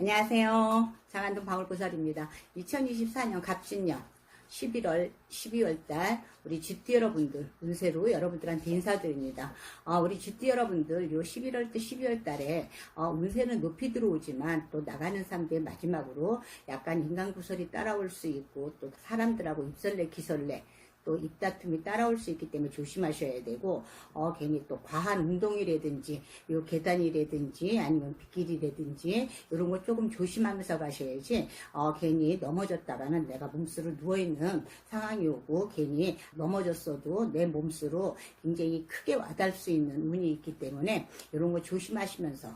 안녕하세요. 장안동 방울보살입니다. 2024년 갑신년 11월, 12월 달 우리 쥐띠 여러분들 운세로 여러분들한테 인사드립니다. 어, 우리 쥐띠 여러분들 요 11월 때 12월 달에 어, 운세는 높이 들어오지만 또 나가는 사람들의 마지막으로 약간 인간구설이 따라올 수 있고 또 사람들하고 입설레 기설레 또 입다툼이 따라올 수 있기 때문에 조심하셔야 되고 어 괜히 또 과한 운동이라든지 요 계단이라든지 아니면 빗길이라든지 이런 거 조금 조심하면서 가셔야지 어 괜히 넘어졌다가는 내가 몸수로 누워 있는 상황이 오고 괜히 넘어졌어도 내 몸수로 굉장히 크게 와닿을 수 있는 운이 있기 때문에 이런 거 조심하시면서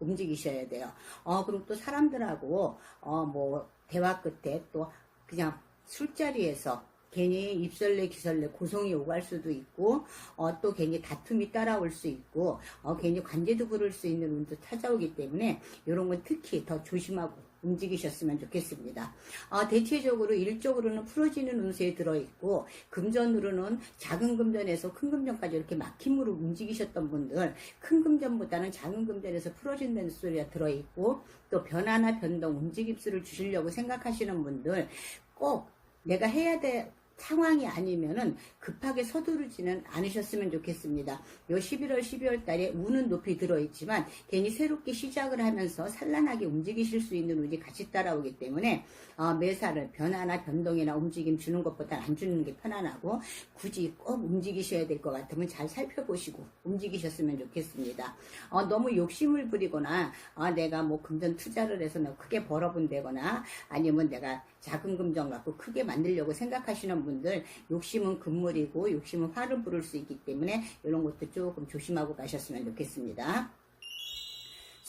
움직이셔야 돼요. 어 그리고 또 사람들하고 어 뭐 대화 끝에 또 그냥 술자리에서 괜히 입설레 기설레 고성이 오갈 수도 있고 어, 또 괜히 다툼이 따라올 수 있고 어, 괜히 관제도 부를 수 있는 운도 찾아오기 때문에 이런 건 특히 더 조심하고 움직이셨으면 좋겠습니다. 어, 대체적으로 일적으로는 풀어지는 운세에 들어있고 금전으로는 작은 금전에서 큰 금전까지 이렇게 막힘으로 움직이셨던 분들 큰 금전보다는 작은 금전에서 풀어진다는 소리가 들어있고 또 변화나 변동 움직임수를 주시려고 생각하시는 분들 꼭 내가 해야 될 상황이 아니면은 급하게 서두르지는 않으셨으면 좋겠습니다. 요 11월, 12월 달에 운은 높이 들어있지만 괜히 새롭게 시작을 하면서 산란하게 움직이실 수 있는 운이 같이 따라오기 때문에 어, 매사를 변화나 변동이나 움직임 주는 것보다 안 주는 게 편안하고 굳이 꼭 움직이셔야 될 것 같으면 잘 살펴보시고 움직이셨으면 좋겠습니다. 어, 너무 욕심을 부리거나 어, 내가 뭐 금전 투자를 해서 너 크게 벌어본다거나 아니면 내가 작은 금전 갖고 크게 만들려고 생각하시는 분들 욕심은 금물이고 욕심은 화를 부를 수 있기 때문에 이런 것도 조금 조심하고 가셨으면 좋겠습니다.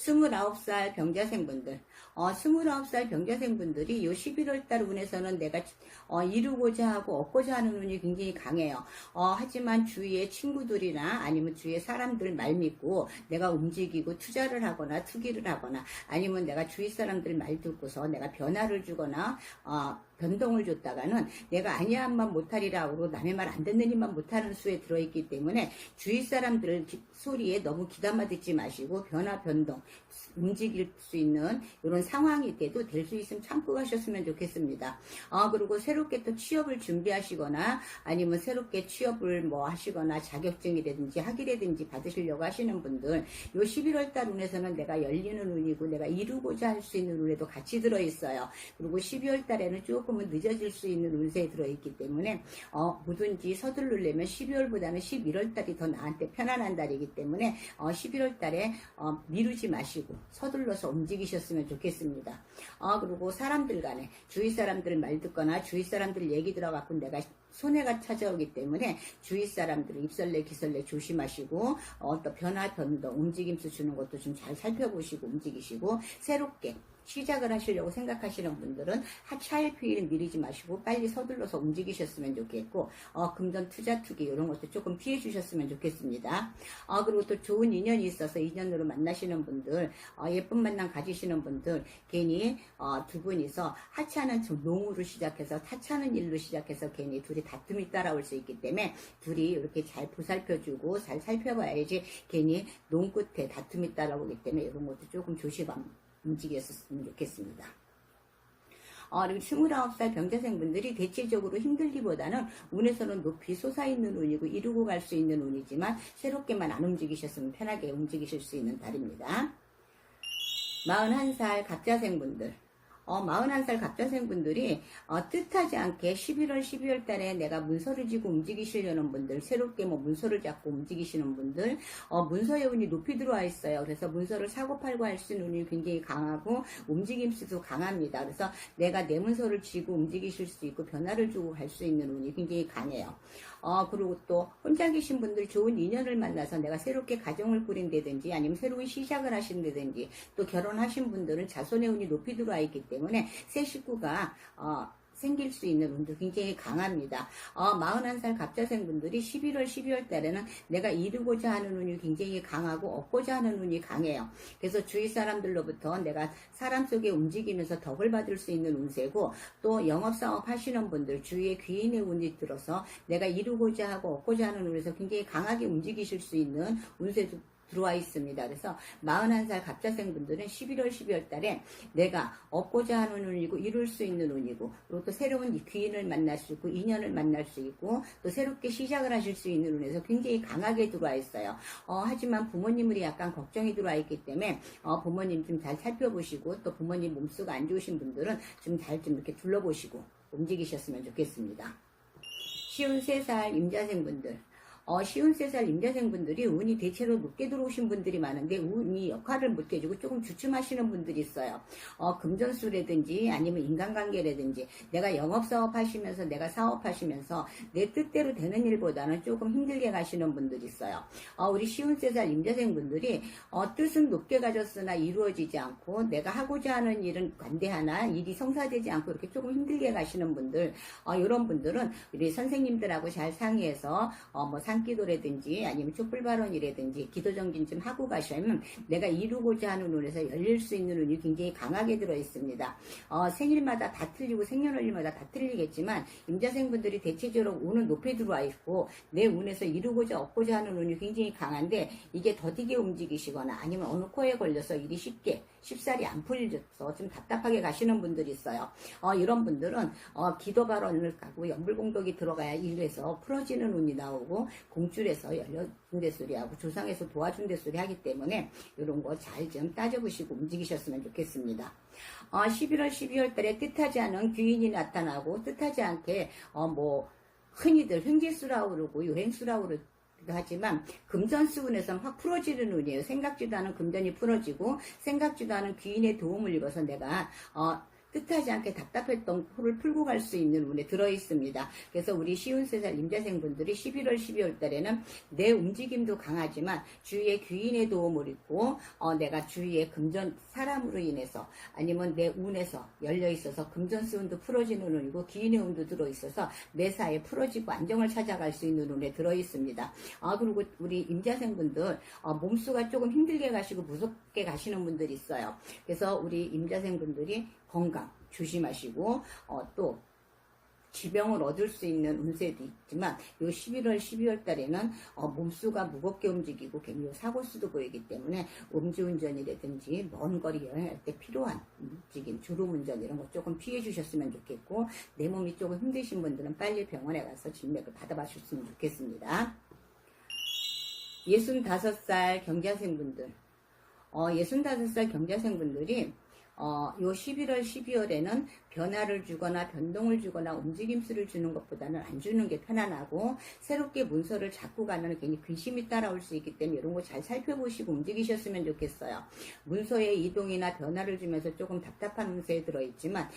29살 병자생분들, 어, 29살 병자생분들이 요 11월 달 운에서는 내가 어, 이루고자 하고 얻고자 하는 운이 굉장히 강해요. 어, 하지만 주위의 친구들이나 아니면 주위의 사람들 말 믿고 내가 움직이고 투자를 하거나 투기를 하거나 아니면 내가 주위 사람들 말 듣고서 내가 변화를 주거나 어, 변동을 줬다가는 내가 아니야만 못하리라 하고 남의 말 안 듣는 일만 못하는 수에 들어있기 때문에 주위 사람들 기- 소리에 너무 귀담아 듣지 마시고 변화 변동 움직일 수 있는 이런 상황이 돼도 될 수 있으면 참고 가셨으면 좋겠습니다. 아 그리고 새롭게 또 취업을 준비하시거나 아니면 새롭게 취업을 뭐 하시거나 자격증이라든지 학위라든지 받으시려고 하시는 분들 요 11월 달 운에서는 내가 열리는 운이고 내가 이루고자 할 수 있는 운에도 같이 들어있어요. 그리고 12월 달에는 조금 은 늦어질 수 있는 운세에 들어있기 때문에 어, 뭐든지 서두르려면 12월보다는 11월 달이 더 나한테 편안한 달이기 때문에 어, 11월 달에 어, 미루지 마시고 서둘러서 움직이셨으면 좋겠습니다. 어, 그리고 사람들 간에 주위 사람들 말 듣거나 주위 사람들 얘기 들어갖고 내가 손해가 찾아오기 때문에 주위 사람들을 입설레 기설레 조심하시고 어, 또 변화 변동 움직임수 주는 것도 좀 잘 살펴보시고 움직이시고 새롭게 시작을 하시려고 생각하시는 분들은 하차일피일 미리지 마시고 빨리 서둘러서 움직이셨으면 좋겠고 어, 금전 투자 투기 이런 것도 조금 피해 주셨으면 좋겠습니다. 어, 그리고 또 좋은 인연이 있어서 인연으로 만나시는 분들 어, 예쁜 만남 가지시는 분들 괜히 어, 두 분이서 하차는 좀 농으로 시작해서 타차는 일로 시작해서 괜히 둘이 다툼이 따라올 수 있기 때문에 둘이 이렇게 잘 보살펴주고 잘 살펴봐야지 괜히 농 끝에 다툼이 따라오기 때문에 이런 것도 조금 조심하면 움직였으면 좋겠습니다. 어, 그리고 29살 병자생분들이 대체적으로 힘들기보다는 운에서는 높이 솟아있는 운이고 이루고 갈 수 있는 운이지만 새롭게만 안 움직이셨으면 편하게 움직이실 수 있는 달입니다. 41살 갑자생분들. 어, 41살 갑자생분들이 어, 뜻하지 않게 11월, 12월 달에 내가 문서를 쥐고 움직이시려는 분들, 새롭게 뭐 문서를 잡고 움직이시는 분들, 어, 문서의 운이 높이 들어와 있어요. 그래서 문서를 사고 팔고 할 수 있는 운이 굉장히 강하고 움직임수도 강합니다. 그래서 내가 내 문서를 쥐고 움직이실 수 있고 변화를 주고 갈 수 있는 운이 굉장히 강해요. 어, 그리고 또 혼자 계신 분들 좋은 인연을 만나서 내가 새롭게 가정을 꾸린다든지 아니면 새로운 시작을 하신다든지 또 결혼하신 분들은 자손의 운이 높이 들어와 있기 때문에 새 식구가 어, 생길 수 있는 운도 굉장히 강합니다. 어, 41살 갑자생 분들이 11월, 12월 달에는 내가 이루고자 하는 운이 굉장히 강하고 얻고자 하는 운이 강해요. 그래서 주위 사람들로부터 내가 사람 속에 움직이면서 덕을 받을 수 있는 운세고 또 영업사업 하시는 분들 주위에 귀인의 운이 들어서 내가 이루고자 하고 얻고자 하는 운에서 굉장히 강하게 움직이실 수 있는 운세도 들어와 있습니다. 그래서 41살 갑자생 분들은 11월, 12월 달에 내가 얻고자 하는 운이고 이룰 수 있는 운이고 그리고 또 새로운 귀인을 만날 수 있고 인연을 만날 수 있고 또 새롭게 시작을 하실 수 있는 운에서 굉장히 강하게 들어와 있어요. 어, 하지만 부모님으로 약간 걱정이 들어와 있기 때문에 어, 부모님 좀 잘 살펴보시고 또 부모님 몸수가 안 좋으신 분들은 좀 잘좀 이렇게 둘러보시고 움직이셨으면 좋겠습니다. 쉬운 3살 임자생분들 어, 쉬운 3살 임자생분들이 운이 대체로 높게 들어오신 분들이 많은데 운이 역할을 못 해주고 조금 주춤하시는 분들이 있어요. 어, 금전수라든지 아니면 인간관계라든지 내가 영업사업 하시면서 내가 사업하시면서 내 뜻대로 되는 일보다는 조금 힘들게 가시는 분들이 있어요. 어, 우리 쉬운 3살 임자생분들이 어, 뜻은 높게 가졌으나 이루어지지 않고 내가 하고자 하는 일은 관대하나 일이 성사되지 않고 이렇게 조금 힘들게 가시는 분들 어, 이런 분들은 우리 선생님들하고 잘 상의해서 어, 뭐 산기도라든지 아니면 촛불발언이라든지 기도정진 좀 하고 가시면 내가 이루고자 하는 운에서 열릴 수 있는 운이 굉장히 강하게 들어 있습니다. 어, 생일마다 다 틀리고 생년월일마다 다 틀리겠지만 임자생분들이 대체적으로 운은 높이 들어와 있고 내 운에서 이루고자 얻고자 하는 운이 굉장히 강한데 이게 더디게 움직이시거나 아니면 어느 코에 걸려서 일이 쉽게 쉽사리 안 풀려서 좀 답답하게 가시는 분들이 있어요. 어, 이런 분들은 어, 기도 발언을 가고 연불공덕이 들어가야 일에서 풀어지는 운이 나오고 공줄에서 열려준 대 소리하고 조상에서 도와준 대 소리 하기 때문에 이런 거 잘 좀 따져보시고 움직이셨으면 좋겠습니다. 어, 11월, 12월 달에 뜻하지 않은 귀인이 나타나고 뜻하지 않게 어, 뭐 흔히들 횡재수라고 그러고 여행수라고 그러고 하지만 금전수운에서는 확 풀어지는 운이에요. 생각지도 않은 금전이 풀어지고 생각지도 않은 귀인의 도움을 입어서 내가 어, 뜻하지 않게 답답했던 코를 풀고 갈 수 있는 운에 들어 있습니다. 그래서 우리 쉬운 세살 임자생분들이 11월, 12월 달에는 내 움직임도 강하지만 주위에 귀인의 도움을 입고 어, 내가 주위에 금전 사람으로 인해서 아니면 내 운에서 열려 있어서 금전 수 운도 풀어지는 운이고 귀인의 운도 들어 있어서 내 사에 풀어지고 안정을 찾아갈 수 있는 운에 들어 있습니다. 아 그리고 우리 임자생분들 어, 몸수가 조금 힘들게 가시고 무섭게 가시는 분들이 있어요. 그래서 우리 임자생분들이 건강 조심하시고 어, 또 지병을 얻을 수 있는 운세도 있지만 요 11월, 12월 달에는 어, 몸수가 무겁게 움직이고 굉장히 사고수도 보이기 때문에 음주운전이라든지 먼 거리 여행할 때 필요한 움직임, 주름운전 이런 거 조금 피해 주셨으면 좋겠고 내 몸이 조금 힘드신 분들은 빨리 병원에 가서 진맥을 받아봐주셨으면 좋겠습니다. 65살 경자생분들 어, 65살 경자생분들이 어, 요 11월, 12월에는 변화를 주거나 변동을 주거나 움직임수를 주는 것보다는 안 주는 게 편안하고 새롭게 문서를 잡고 가면 괜히 근심이 따라올 수 있기 때문에 이런 거 잘 살펴보시고 움직이셨으면 좋겠어요. 문서의 이동이나 변화를 주면서 조금 답답한 문서에 들어있지만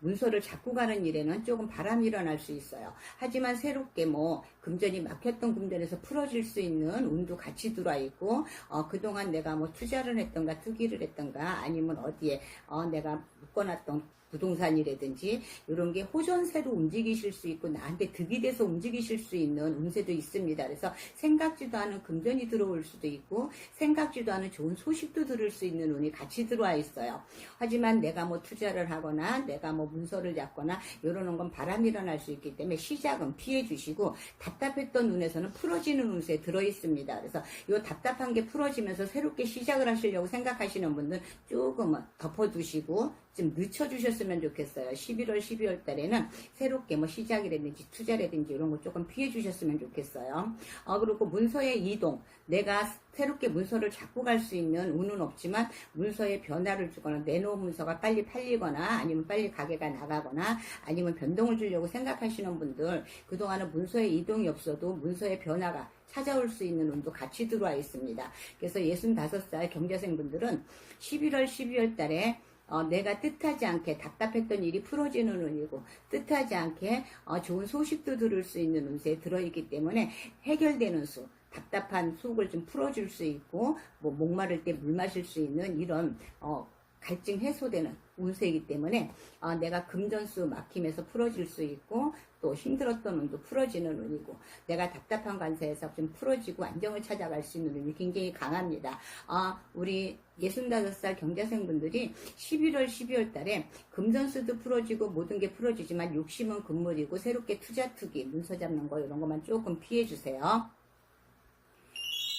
문서를 잡고 가는 일에는 조금 바람이 일어날 수 있어요. 하지만 새롭게 뭐 금전이 막혔던 금전에서 풀어질 수 있는 운도 같이 들어와 있고 어, 그동안 내가 뭐 투자를 했던가 투기를 했던가 아니면 어디에 어, 내가 묶어놨던 부동산이라든지 이런 게 호전세로 움직이실 수 있고 나한테 득이 돼서 움직이실 수 있는 운세도 있습니다. 그래서 생각지도 않은 금전이 들어올 수도 있고 생각지도 않은 좋은 소식도 들을 수 있는 운이 같이 들어와 있어요. 하지만 내가 뭐 투자를 하거나 내가 뭐 문서를 잡거나 이러는 건 바람이 일어날 수 있기 때문에 시작은 피해 주시고 답답했던 눈에서는 풀어지는 운세에 들어 있습니다. 그래서 이 답답한 게 풀어지면서 새롭게 시작을 하시려고 생각하시는 분들 조금 덮어두시고 좀 늦춰주셨으면 좋겠어요. 11월, 12월 달에는 새롭게 뭐 시작이라든지 투자라든지 이런 거 조금 피해 주셨으면 좋겠어요. 어, 그리고 문서의 이동. 내가 새롭게 문서를 잡고 갈 수 있는 운은 없지만 문서에 변화를 주거나 내놓은 문서가 빨리 팔리거나 아니면 빨리 가게가 나가거나 아니면 변동을 주려고 생각하시는 분들 그동안은 문서에 이동이 없어도 문서의 변화가 찾아올 수 있는 운도 같이 들어와 있습니다. 그래서 65살 경자생분들은 11월, 12월 달에 어, 내가 뜻하지 않게 답답했던 일이 풀어지는 운이고 뜻하지 않게 어, 좋은 소식도 들을 수 있는 운세에 들어있기 때문에 해결되는 수 답답한 속을 좀 풀어줄 수 있고 뭐 목마를 때 물 마실 수 있는 이런 어, 갈증 해소되는 운세이기 때문에 어, 내가 금전수 막힘에서 풀어질 수 있고 또 힘들었던 운도 풀어지는 운이고 내가 답답한 관세에서 좀 풀어지고 안정을 찾아갈 수 있는 운이 굉장히 강합니다. 아, 우리 65살 경자생분들이 11월, 12월 달에 금전수도 풀어지고 모든 게 풀어지지만 욕심은 금물이고 새롭게 투자 투기, 문서 잡는 거 이런 것만 조금 피해 주세요.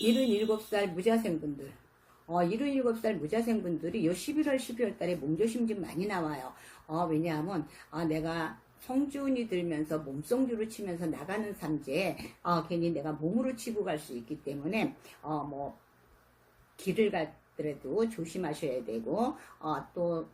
77살 무자생분들. 어, 77살 무자생분들이 요 11월, 12월 달에 몸조심 좀 많이 나와요. 어, 왜냐하면, 아, 내가 성준이 들면서 몸성주로 치면서 나가는 삼재에, 어, 괜히 내가 몸으로 치고 갈 수 있기 때문에, 어, 뭐, 길을 갔더라도 조심하셔야 되고, 어, 또,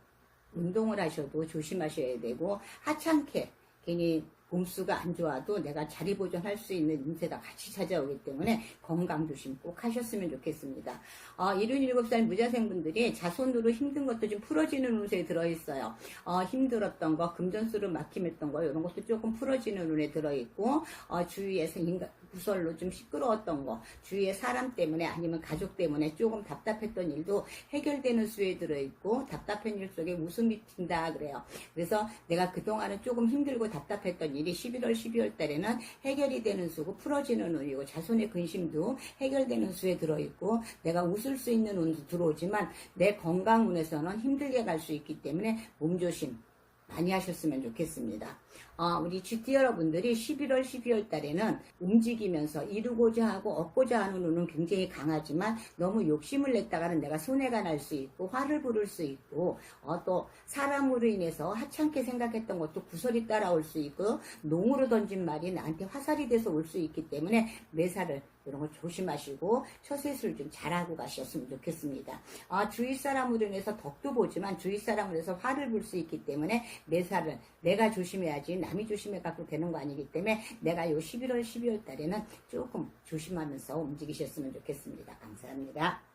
운동을 하셔도 조심하셔야 되고, 하찮게, 괜히 몸수가 안 좋아도 내가 자리 보존할 수 있는 인세가 같이 찾아오기 때문에 건강 조심 꼭 하셨으면 좋겠습니다. 어, 77살 무자생분들이 자손으로 힘든 것도 좀 풀어지는 운세에 들어있어요. 어, 힘들었던 거, 금전수로 막힘했던 거, 이런 것도 조금 풀어지는 운에 들어있고, 어, 주위에서 인간, 구설로 좀 시끄러웠던 거, 주위에 사람 때문에 아니면 가족 때문에 조금 답답했던 일도 해결되는 수에 들어있고, 답답한 일 속에 웃음이 튄다 그래요. 그래서 내가 그동안은 조금 힘들고 답답했던 일이 11월, 12월 달에는 해결이 되는 수고 풀어지는 운이고 자손의 근심도 해결되는 수에 들어있고 내가 웃을 수 있는 운도 들어오지만 내 건강 운에서는 힘들게 갈 수 있기 때문에 몸조심 많이 하셨으면 좋겠습니다. 어, 우리 GT 여러분들이 11월, 12월 달에는 움직이면서 이루고자 하고 얻고자 하는 운은 굉장히 강하지만 너무 욕심을 냈다가는 내가 손해가 날 수 있고 화를 부를 수 있고 어, 또 사람으로 인해서 하찮게 생각했던 것도 구설이 따라올 수 있고 농으로 던진 말이 나한테 화살이 돼서 올 수 있기 때문에 매사를 이런 거 조심하시고 처세술 좀 잘하고 가셨으면 좋겠습니다. 아, 주위 사람으로 인해서 덕도 보지만 주위 사람으로 인해서 화를 불수 있기 때문에 매사를 내가 조심해야지 남이 조심해 갖고 되는 거 아니기 때문에 내가 요 11월, 12월 달에는 조금 조심하면서 움직이셨으면 좋겠습니다. 감사합니다.